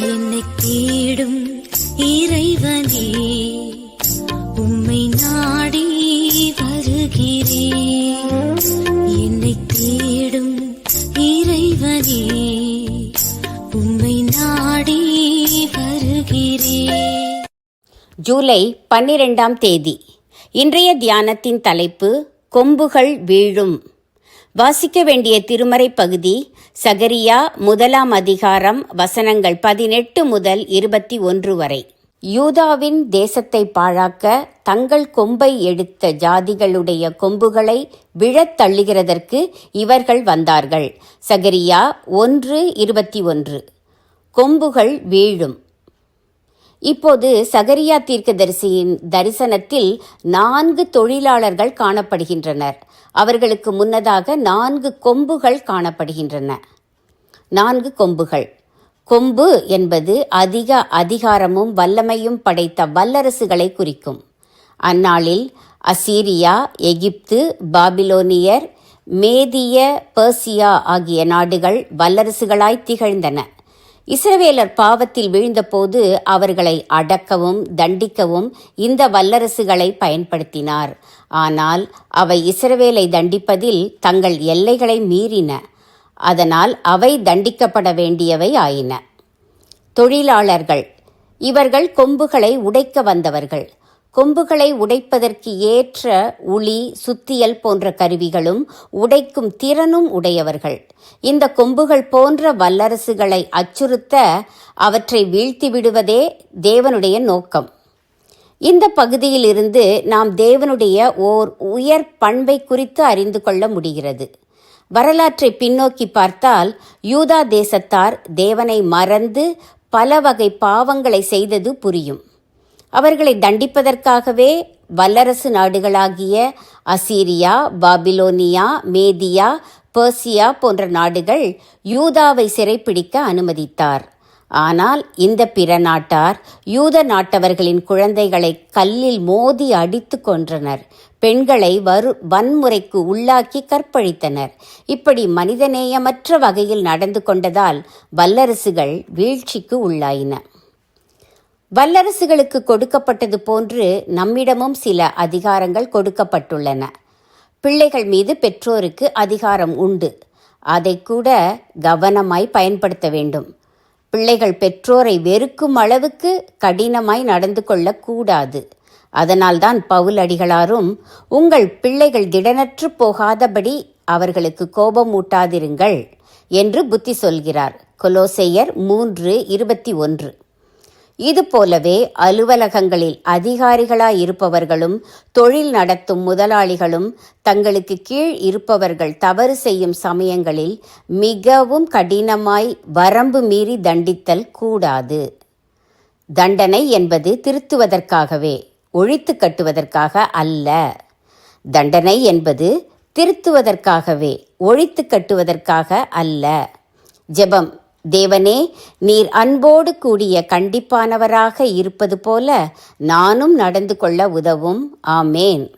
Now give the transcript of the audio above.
என்னை தேடும் இறைவனே உம்மை நாடி வருகிறேன் என்னை தேடும் இறைவனே உம்மை நாடி வருகிறேன் ஜூலை பன்னிரெண்டாம் தேதி. இன்றைய தியானத்தின் தலைப்பு கொம்புகள் வீழும். வாசிக்க வேண்டிய திருமறை பகுதி சகரியா முதலாம் அதிகாரம் வசனங்கள் பதினெட்டு முதல் இருபத்தி ஒன்று வரை. யூதாவின் தேசத்தை பாழாக்க தங்கள் கொம்பை எடுத்த ஜாதிகளுடைய கொம்புகளை விழத் தள்ளுகிறதற்கு இவர்கள் வந்தார்கள். சகரியா ஒன்று இருபத்தி ஒன்று. கொம்புகள் வீழும். இப்போது சகரியா தீர்க்கதரிசியின் தரிசனத்தில் நான்கு தொழிலாளர்கள் காணப்படுகின்றனர். அவர்களுக்கு முன்னதாக நான்கு கொம்புகள் காணப்படுகின்றன. நான்கு கொம்புகள். கொம்பு என்பது அதிக அதிகாரமும் வல்லமையும் படைத்த வல்லரசுகளை குறிக்கும். அந்நாளில் அசீரியா எகிப்து பாபிலோனியர் மேதிய பர்சியா ஆகிய நாடுகள் வல்லரசுகளாய் திகழ்ந்தன. இஸ்ரவேலர் பாவத்தில் வீழ்ந்தபோது அவர்களை அடக்கவும் தண்டிக்கவும் இந்த வல்லரசுகளை பயன்படுத்தினார். ஆனால் அவை இஸ்ரவேலை தண்டிப்பதில் தங்கள் எல்லைகளை மீறின. அதனால் அவை தண்டிக்கப்பட வேண்டியவை ஆயின. தொழிலாளர்கள் இவர்கள் கொம்புகளை உடைக்க வந்தவர்கள் கொம்புகளை உடைப்பதற்கு ஏற்ற உளி சுத்தியல் போன்ற கருவிகளும் உடைக்கும் திறனும் உடையவர்கள். இந்த கொம்புகள் போன்ற வல்லரசுகளை அச்சுறுத்த அவற்றை வீழ்த்தி விடுவதே தேவனுடைய நோக்கம். இந்த பகுதியிலிருந்து நாம் தேவனுடைய ஓர் உயர் பண்பை குறித்து அறிந்து கொள்ள முடிகிறது. வரலாற்றை பின்னோக்கி பார்த்தால் யூதா தேசத்தார் தேவனை மறந்து பல வகை பாவங்களை செய்தது புரியும். அவர்களை தண்டிப்பதற்காகவே வல்லரசு நாடுகளாகிய அசீரியா பாபிலோனியா மேதியா பெர்சியா போன்ற நாடுகள் யூதாவை சிறைப்பிடிக்க அனுமதித்தார். ஆனால் இந்த பிற நாட்டார் யூத நாட்டவர்களின் குழந்தைகளை கல்லில் மோதி அடித்து கொன்றனர். பெண்களை வரு வன்முறைக்கு உள்ளாக்கி கற்பழித்தனர். இப்படி மனிதநேயமற்ற வகையில் நடந்து கொண்டதால் வல்லரசுகள் வீழ்ச்சிக்கு உள்ளாயின. வல்லரசுகளுக்கு கொடுக்கப்பட்டது போன்று நம்மிடமும் சில அதிகாரங்கள் கொடுக்கப்பட்டுள்ளன. பிள்ளைகள் மீது பெற்றோருக்கு அதிகாரம் உண்டு. அதை கூட கவனமாய் பயன்படுத்த வேண்டும். பிள்ளைகள் பெற்றோரை வெறுக்கும் அளவுக்கு கடினமாய் நடந்து கொள்ளக்கூடாது. அதனால்தான் பவுல் அடிகளாரும் உங்கள் பிள்ளைகள் திடனற்று போகாதபடி அவர்களுக்கு கோபமூட்டாதிருங்கள் என்று புத்தி சொல்கிறார். கொலோசையர் மூன்று இருபத்தி ஒன்று. இதுபோலவே அலுவலகங்களில் அதிகாரிகளாய் இருப்பவர்களும் தொழில் நடத்தும் முதலாளிகளும் தங்களுக்கு கீழ் இருப்பவர்கள் தவறு செய்யும் சமயங்களில் மிகவும் கடினமாய் வரம்பு மீறி தண்டித்தல் கூடாது. தண்டனை என்பது திருத்துவதற்காகவே ஒழித்து கட்டுவதற்காக அல்ல. தண்டனை என்பது திருத்துவதற்காகவே ஒழித்து கட்டுவதற்காக அல்ல. ஜெபம். தேவனே நீர் அன்போடு கூடிய கண்டிப்பானவராக இருப்பது போல நானும் நடந்து கொள்ள உதவும். ஆமேன்.